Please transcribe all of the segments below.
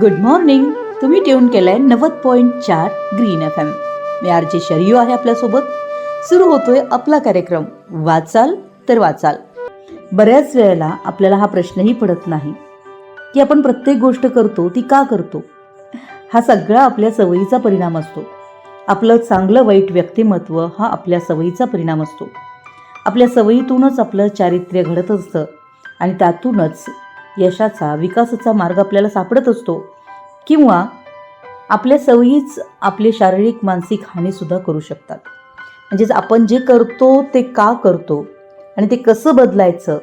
Good morning तुम्ही tune केलंय नव्वद पॉईंट चार ग्रीन एफ एम मी जे शर्यू आहे आपल्यासोबत. सुरू होतोय आपला कार्यक्रम. वाचाल तर वाचाल. बऱ्याच वेळेला आपल्याला हा प्रश्नही पडत नाही. की आपण प्रत्येक गोष्ट करतो ती का करतो? हा सगळा आपल्या सवयीचा परिणाम असतो. आपलं चांगलं वाईट व्यक्तिमत्व हा आपल्या सवयीचा परिणाम असतो. आपल्या सवयीतूनच आपलं चारित्र्य घडत असतं आणि त्यातूनच यशाचा विकासाचा मार्ग आपल्याला सापडत असतो. किंवा आपल्या सवयीच आपले शारीरिक मानसिक हानीसुद्धा करू शकतात. म्हणजेच आपण जे करतो ते का करतो आणि ते कसं बदलायचं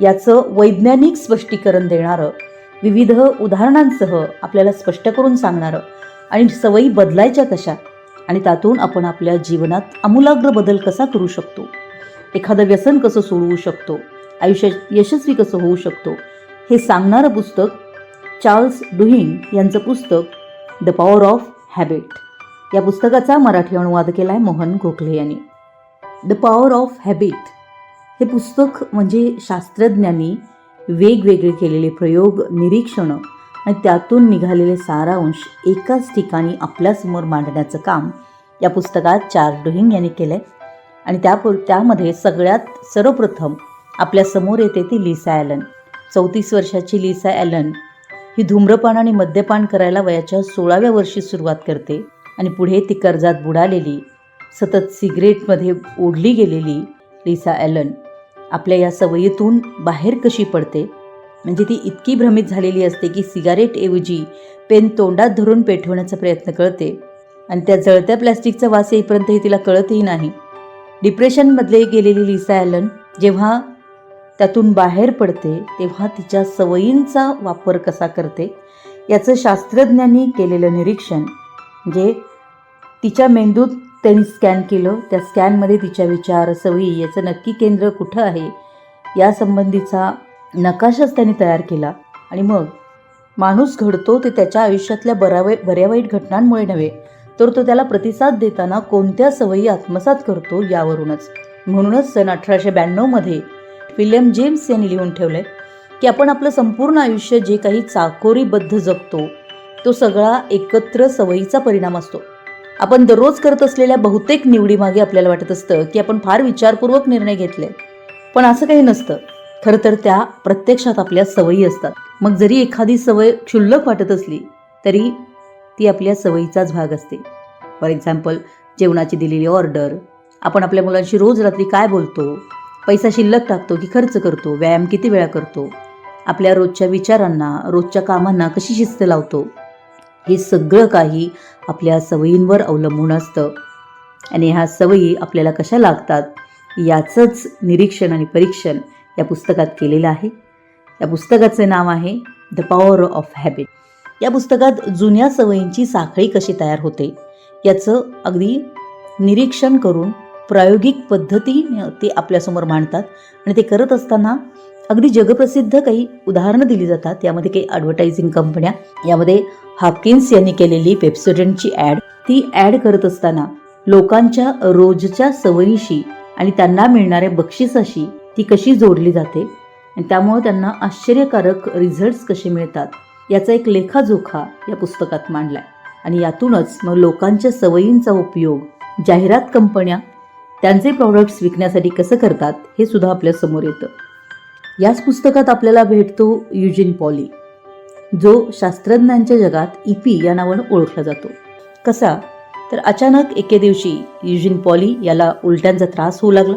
याचं वैज्ञानिक स्पष्टीकरण देणारं विविध उदाहरणांसह आपल्याला स्पष्ट करून सांगणारं आणि सवयी बदलायच्या कशा आणि त्यातून आपण आपल्या जीवनात आमूलाग्र बदल कसा करू शकतो? एखादं व्यसन कसं सोडवू शकतो? आयुष्य यशस्वी कसं होऊ शकतो? हे सांगणारं पुस्तक चार्ल्स डुहिंग यांचं पुस्तक द पॉवर ऑफ हॅबिट. या पुस्तकाचा मराठी अनुवाद केला आहे मोहन गोखले यांनी. द पॉवर ऑफ हॅबिट हे पुस्तक म्हणजे शास्त्रज्ञांनी वेगवेगळे केलेले प्रयोग निरीक्षणं आणि त्यातून निघालेले सारांश एकाच ठिकाणी आपल्यासमोर मांडण्याचं काम या पुस्तकात चार्ल्स डुहिंग यांनी केलं आहे आणि त्या त्यामध्ये सगळ्यात सर्वप्रथम आपल्यासमोर येते ती लिसा ॲलन. चौतीस वर्षाची लिसा ॲलन ही धूम्रपान आणि मद्यपान करायला वयाच्या सोळाव्या वर्षी सुरुवात करते आणि पुढे ती कर्जात बुडालेली सतत सिगरेटमध्ये ओढली गेलेली लिसा ॲलन आपल्या या सवयीतून बाहेर कशी पडते? म्हणजे ती इतकी भ्रमित झालेली असते की सिगारेटऐवजी पेन तोंडात धरून पेटवण्याचा प्रयत्न करते आणि त्या जळत्या प्लॅस्टिकचा वास येईपर्यंतही तिला कळतही नाही. डिप्रेशनमधले गेलेली लिसा ॲलन जेव्हा त्यातून बाहेर पडते तेव्हा तिच्या सवयींचा वापर कसा करते याचं शास्त्रज्ञांनी केलेलं निरीक्षण म्हणजे तिच्या मेंदूत त्यांनी स्कॅन केलं त्या स्कॅनमध्ये तिच्या विचार सवयी याचं नक्की केंद्र कुठं आहे यासंबंधीचा नकाशाच त्यांनी तयार केला. आणि मग माणूस घडतो ते त्याच्या आयुष्यातल्या बऱ्या वाईट बऱ्या वाईट घटनांमुळे नव्हे तर तो त्याला प्रतिसाद देताना कोणत्या सवयी आत्मसात करतो यावरूनच. म्हणूनच सन अठराशे ब्याण्णवमध्ये विल्यम जेम्स यांनी लिहून ठेवलंय की आपण आपलं संपूर्ण आयुष्य जे काही चाकोरीबद्ध जगतो तो सगळा एकत्र सवयीचा परिणाम असतो. आपण दररोज करत असलेल्या बहुतेक निवडीमागे आपल्याला वाटत असतं की आपण फार विचारपूर्वक निर्णय घेतले पण असं काही नसतं. खरं तर त्या प्रत्यक्षात आपल्या सवयी असतात. मग जरी एखादी सवय क्षुल्लक वाटत असली तरी ती आपल्या सवयीचाच भाग असते. फॉर एक्झाम्पल जेवणाची दिलेली ऑर्डर आपण आपल्या मुलांशी रोज रात्री काय बोलतो पैसा शिल्लक टाकतो की खर्च करतो व्यायाम किती वेळा करतो? आपल्या रोजच्या विचारांना रोजच्या कामांना कशी शिस्त लावतो? हे सगळं काही आपल्या सवयींवर अवलंबून असतं. आणि ह्या सवयी आपल्याला कशा लागतात याचंच निरीक्षण आणि परीक्षण या पुस्तकात केलेलं आहे. या पुस्तकाचं नाव आहे द पॉवर ऑफ हॅबिट या पुस्तकात जुन्या सवयींची साखळी कशी तयार होते याचं अगदी निरीक्षण करून प्रायोगिक पद्धतीने ते आपल्यासमोर मांडतात आणि ते करत असताना अगदी जगप्रसिद्ध काही उदाहरणं दिली जातात. यामध्ये काही ॲडव्हर्टायझिंग कंपन्या यामध्ये हापकिन्स यांनी केलेली पेप्सोडंटची ॲड ती ॲड करत असताना लोकांच्या रोजच्या सवयीशी आणि त्यांना मिळणाऱ्या बक्षिसाशी ती कशी जोडली जाते आणि त्यामुळे त्यांना आश्चर्यकारक रिझल्ट्स कसे मिळतात याचा एक लेखाजोखा या पुस्तकात मांडलाय. आणि यातूनच मग लोकांच्या सवयींचा उपयोग जाहिरात कंपन्या त्यांचे प्रॉडक्ट्स विकण्यासाठी कसं करतात हे सुद्धा आपल्यासमोर येतं. याच पुस्तकात आपल्याला भेटतो युजिन पॉली जो शास्त्रज्ञांच्या जगात इपी या नावानं ओळखला जातो. कसा? तर अचानक एके दिवशी युजिन पॉली याला उलट्यांचा त्रास होऊ लागला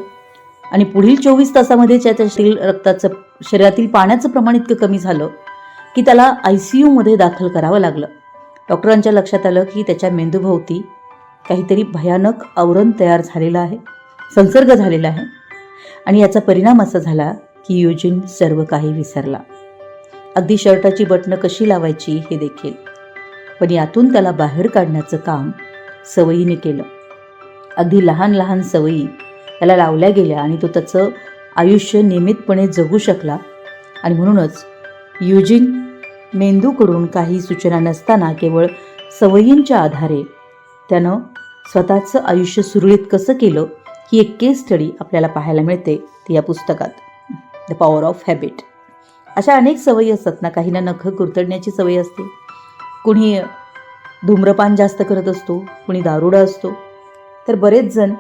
आणि पुढील चोवीस तासामध्ये त्याच्या शरीर रक्ताचं शरीरातील पाण्याचं प्रमाण इतकं कमी झालं की त्याला आय सी यूमध्ये दाखल करावं लागलं. डॉक्टरांच्या लक्षात आलं की त्याच्या मेंदूभोवती काहीतरी भयानक आवरण तयार झालेलं आहे संसर्ग झालेला आहे. आणि याचा परिणाम असा झाला की युजिन सर्व काही विसरला. अगदी शर्टाची बटणं कशी लावायची हे देखील. पण यातून त्याला बाहेर काढण्याचं काम सवयीने केलं. अगदी लहान लहान सवयी त्याला लावल्या गेल्या आणि तो त्याचं आयुष्य नियमितपणे जगू शकला. आणि म्हणूनच युजिन मेंदूकडून काही सूचना नसताना केवळ सवयींच्या आधारे त्यानं स्वतःचं आयुष्य सुरळीत कसं केलं ही एक केस स्टडी आपल्याला पाहायला मिळते ती या पुस्तकात. द पॉवर ऑफ हॅबिट अशा अनेक सवयी असतात ना काहींना नखं कुरतडण्याची सवय असते. कुणी धूम्रपान जास्त करत असतो कुणी दारुडा असतो तर बरेच जण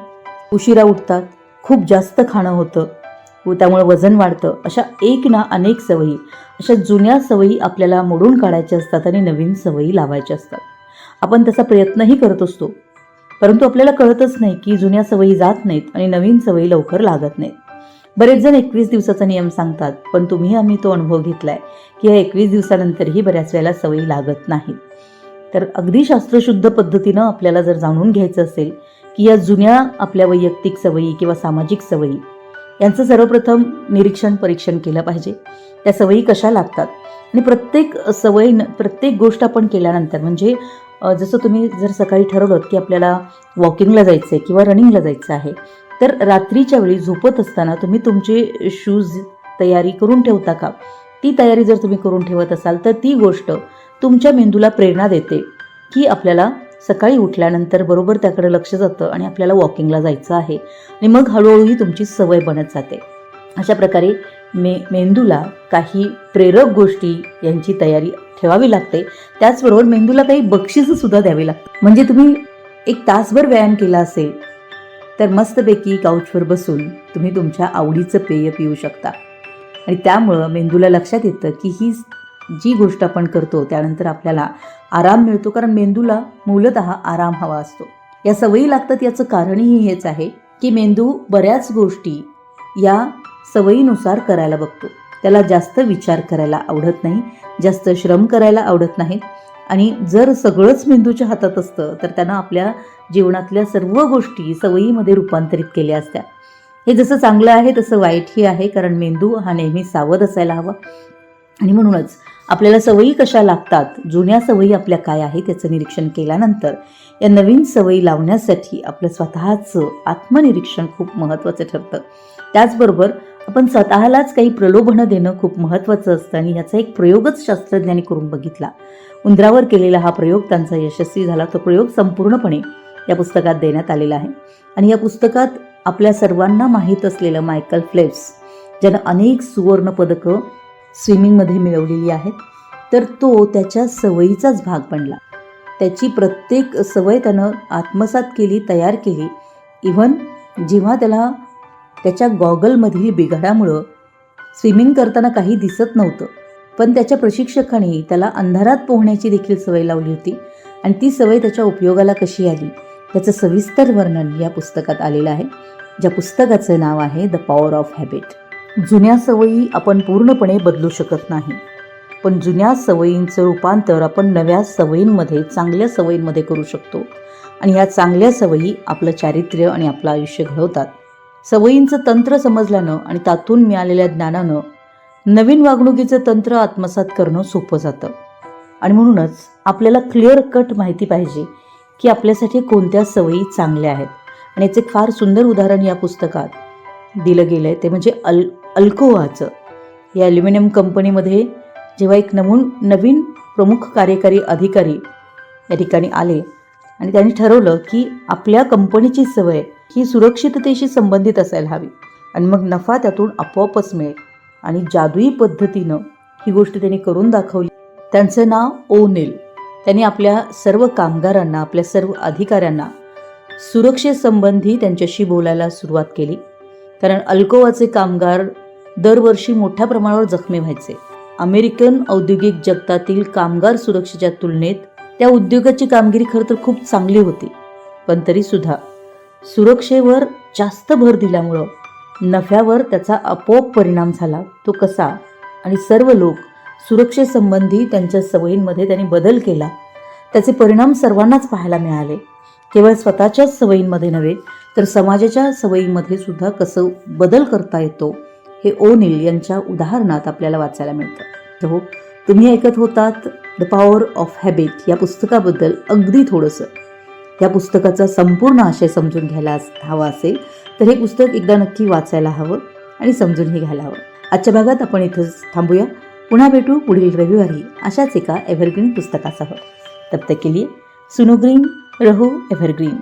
उशिरा उठतात खूप जास्त खाणं होतं व त्यामुळे वजन वाढतं. अशा एक ना अनेक सवयी अशा जुन्या सवयी आपल्याला मोडून काढायच्या असतात आणि नवीन सवयी लावायच्या असतात. आपण त्याचा प्रयत्नही करत असतो. परंतु आपल्याला कळतच नाही की जुन्या सवयी जात नाहीत आणि नवीन सवयी लवकर लागत नाहीत. बरेच जण एकवीस दिवसाचा नियम सांगतात पण तुम्ही आम्ही तो अनुभव घेतलाय की या एकवीस दिवसानंतरही बऱ्याच वेळेला सवयी लागत नाहीत. तर अगदी शास्त्रशुद्ध पद्धतीनं आपल्याला जर जाणून घ्यायचं असेल की या जुन्या आपल्या वैयक्तिक सवयी किंवा सामाजिक सवयी यांचं सर्वप्रथम निरीक्षण परीक्षण केलं पाहिजे. त्या सवयी कशा लागतात? आणि प्रत्येक सवयी प्रत्येक गोष्ट आपण केल्यानंतर म्हणजे जसं तुम्ही जर सकाळी ठरवलं की आपल्याला वॉकिंगला जायचं आहे किंवा रनिंगला जायचं आहे तर रात्रीच्या वेळी झोपत असताना तुम्ही तुमचे शूज तयारी करून ठेवता का? ती तयारी जर तुम्ही करून ठेवत असाल तर ती गोष्ट तुमच्या मेंदूला प्रेरणा देते की आपल्याला सकाळी उठल्यानंतर बरोबर त्याकडे लक्ष जातं आणि आपल्याला वॉकिंगला जायचं आहे आणि मग हळूहळू ही तुमची सवय बनत जाते. अशा प्रकारे मे मेंदूला काही प्रेरक गोष्टी यांची तयारी ठेवावी लागते. त्याचबरोबर मेंदूला काही बक्षीस सुद्धा द्यावी लागते म्हणजे तुम्ही एक तासभर व्यायाम केला असेल तर मस्तपैकी काउचवर बसून तुम्ही तुमच्या आवडीचं पेय पिऊ शकता. आणि त्यामुळं मेंदूला लक्षात येतं की ही जी गोष्ट आपण करतो त्यानंतर आपल्याला आराम मिळतो कारण मेंदूला मूलत आराम हवा असतो. या सवयी लागतात याचं कारणही हेच आहे की मेंदू बऱ्याच गोष्टी या सवयीनुसार करायला बघतो. त्याला जास्त विचार करायला आवडत नाही जास्त श्रम करायला आवडत नाहीत. आणि जर सगळंच मेंदूच्या हातात असतं तर त्यानं आपल्या जीवनातल्या सर्व गोष्टी सवयीमध्ये रूपांतरित केल्या असत्या. हे जसं चांगलं आहे तसं वाईटही आहे कारण मेंदू हा नेहमी सावध असायला हवा. आणि म्हणूनच आपल्याला सवयी कशा लागतात जुन्या सवयी आपल्या काय आहे याचं निरीक्षण केल्यानंतर या नवीन सवयी लावण्यासाठी आपलं स्वतःचं आत्मनिरीक्षण खूप महत्त्वाचं ठरतं. त्याचबरोबर आपण स्वतःलाच काही प्रलोभनं देणं खूप महत्त्वाचं असतं आणि याचा एक प्रयोगच शास्त्रज्ञांनी करून बघितला. उंदरावर केलेला हा प्रयोग त्यांचा यशस्वी झाला. तो प्रयोग संपूर्णपणे या पुस्तकात देण्यात आलेला आहे. आणि या पुस्तकात आपल्या सर्वांना माहीत असलेलं मायकल फ्लेप्स ज्यानं अनेक सुवर्ण पदकं स्विमिंगमध्ये मिळवलेली आहेत तर तो त्याच्या सवयीचाच भाग बनला. त्याची प्रत्येक सवय त्यानं आत्मसात केली तयार केली. इव्हन जेव्हा त्याला त्याच्या गॉगलमधील बिघाडामुळं स्विमिंग करताना काही दिसत नव्हतं. पण त्याच्या प्रशिक्षकाने त्याला अंधारात पोहण्याची देखील सवय लावली होती आणि ती सवय त्याच्या उपयोगाला कशी आली याचं सविस्तर वर्णन या पुस्तकात आलेलं आहे ज्या पुस्तकाचं नाव आहे द पॉवर ऑफ हॅबिट जुन्या सवयी आपण पूर्णपणे बदलू शकत नाही पण जुन्या सवयींचं रूपांतर आपण नव्या सवयींमध्ये चांगल्या सवयींमध्ये करू शकतो. आणि ह्या चांगल्या सवयी आपलं चारित्र्य आणि आपलं आयुष्य घडवतात. सवयींचं तंत्र समजल्यानं आणि त्यातून मिळालेल्या ज्ञानानं नवीन वागणुकीचं तंत्र आत्मसात करणं सोपं जातं. आणि म्हणूनच आपल्याला क्लिअर कट माहिती पाहिजे की आपल्यासाठी कोणत्या सवयी चांगल्या आहेत. आणि याचे फार सुंदर उदाहरण या पुस्तकात दिलं गेलं आहे ते म्हणजे अल अल्कोहाचं. या ॲल्युमिनियम कंपनीमध्ये जेव्हा एक नमून नवीन प्रमुख कार्यकारी अधिकारी या ठिकाणी आले आणि त्यांनी ठरवलं की आपल्या कंपनीची सवय ही सुरक्षिततेशी संबंधित असायला हवी. आणि मग नफा त्यातून आपोआपच मिळेल. आणि जादुई पद्धतीनं ही गोष्ट त्यांनी करून दाखवली. त्यांचं नाव ओनेल. त्यांनी आपल्या सर्व कामगारांना आपल्या सर्व अधिकाऱ्यांना सुरक्षेसंबंधी त्यांच्याशी बोलायला सुरुवात केली. कारण अल्कोवाचे कामगार दरवर्षी मोठ्या प्रमाणावर जखमी व्हायचे. अमेरिकन औद्योगिक जगतातील कामगार सुरक्षेच्या तुलनेत त्या उद्योगाची कामगिरी खरं तर खूप चांगली होती. पण तरीसुद्धा सुरक्षेवर जास्त भर दिल्यामुळं नफ्यावर त्याचा आपोआप परिणाम झाला. तो कसा आणि सर्व लोक सुरक्षेसंबंधी त्यांच्या सवयींमध्ये त्यांनी बदल केला त्याचे परिणाम सर्वांनाच पाहायला मिळाले. केवळ स्वतःच्याच सवयींमध्ये नव्हे तर समाजाच्या सवयींमध्ये सुद्धा कसं बदल करता येतो हे ओ नील यांच्या उदाहरणात आपल्याला वाचायला मिळतं. हो तुम्ही ऐकत होतात द पॉवर ऑफ हॅबिट या पुस्तकाबद्दल अगदी थोडंसं. या पुस्तकाचा संपूर्ण आशय समजून घ्यायला हवा असेल तर हे पुस्तक एकदा नक्की वाचायला हवं आणि समजूनही घ्यायला हवं. आजच्या भागात आपण इथंच थांबूया. पुन्हा भेटू पुढील रविवारी अशाच एका एव्हरग्रीन पुस्तकासह. तब तक के लिए सुनो ग्रीन रहो एव्हरग्रीन